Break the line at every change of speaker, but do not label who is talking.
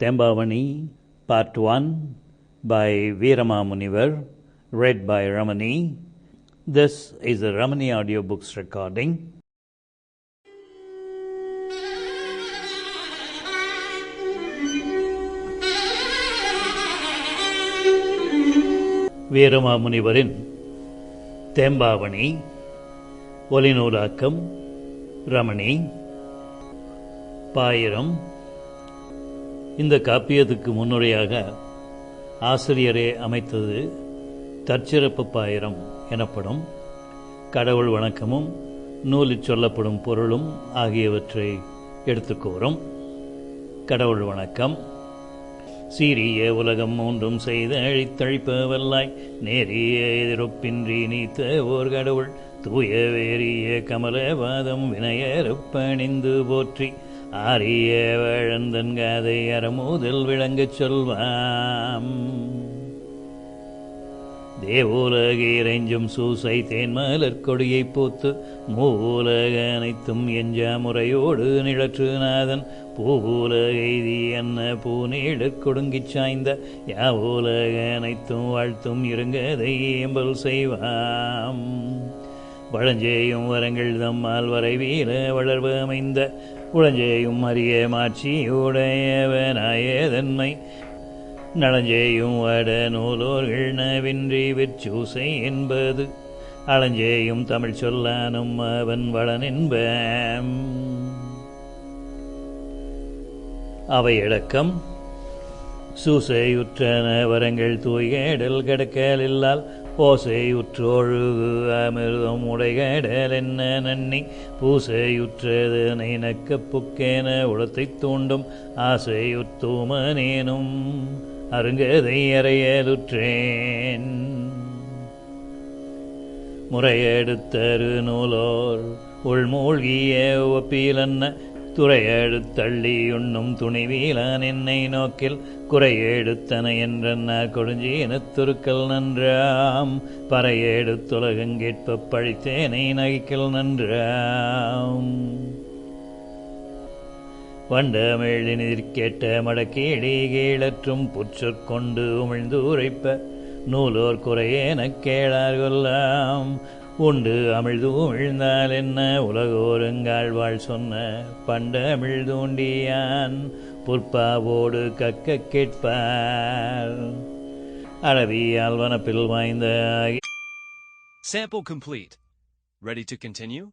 Tembavani, Part 1 by Veerama Munivar, read by Ramani. This is a Ramani audiobooks recording. வீரமா முனிவரின் தேம்பாவணி ஒலிநூலாக்கம் ரமணி பாயிரம் இந்த காப்பியத்துக்கு முன்னுரையாக ஆசிரியரே அமைத்தது தற்சிறப்பு பாயிரம் எனப்படும் கடவுள் வணக்கமும் நூலில் சொல்லப்படும் பொருளும் ஆகியவற்றை எடுத்துக்கூறும் கடவுள் வணக்கம். சீரிய உலகம் மூன்றும் செய்த அழித்தழிப்பவல்லாய் நேரிய எதிரொப்பின்றி நீத்த ஓர் கடவுள் தூய வேரிய கமலவாதம் வினையறுப்பணிந்து போற்றி ஆரிய வழந்தன் காதை அறமோதில் விளங்கச் சொல்வாம். தேவோலகீரைஞ்சும் சூசை தேன்மலர் கொடியை போத்து மூலக அனைத்தும் எஞ்சா முறையோடு நிழற்று நாதன். பூவுலகைதி என்ன பூநீடற் கொடுங்கிச் சாய்ந்த யாவோலக அனைத்தும் வாழ்த்தும் இருங்கதை ஏம்பல் செய்வாம். வளஞ்சேயும் வரங்கள் தம்மால் வரைவீர வளர்வு அமைந்த உளஞ்சேயும் அரிய மாட்சியுடையவனாயதன்மை. நலஞ்சேயும் வட நூலோர்கள் நவின்றி விற்சூசை என்பது. அளஞ்சேயும் தமிழ் சொல்லானும் அவன் வளன் என்பம் அவையடக்கம். சூசையுற்றன வரங்கள் தூய்கேடல் கடக்கல் இல்லால் ஓசையுற்றொழுகு அமிர்தம் உடைகடல் என்ன நன்னி? பூசையுற்றது நைனக்க புக்கேன உளத்தை தூண்டும் ஆசையுத்தூமனேனும் அருங்கதை அறையலுற்றேன். முறையெடுத்தரு நூலோர் உள்மூழ்கிய ஒப்பிலன்ன துறையெடுத்தள்ளி உண்ணும் துணிவீலான் என்னை நோக்கில் குறையெடுத்தன என்றன கொடுஞ்சீனத்துருக்கள் நன்றாம். பறையெடுத்துலகங்கேட்ப பழித்தேனை நகைக்கல் நன்றாம். வண்டமிழினிற் கேட்ட மடக்கீடி கீழற்றும் புற்றொற்கொண்டு உமிழ்ந்து உரைப்ப நூலோர் குறையேனக் கேளார் கொல்லாம். உண்டு அமிழ்து உமிழ்ந்தால் என்ன உலகோருங்காழ்வாள் சொன்ன பண்டமிழ் தூண்டியான் புற்பாவோடு கக்க கேட்பார் அழவியால் வனப்பில் வாய்ந்த
Sample complete. Ready to continue?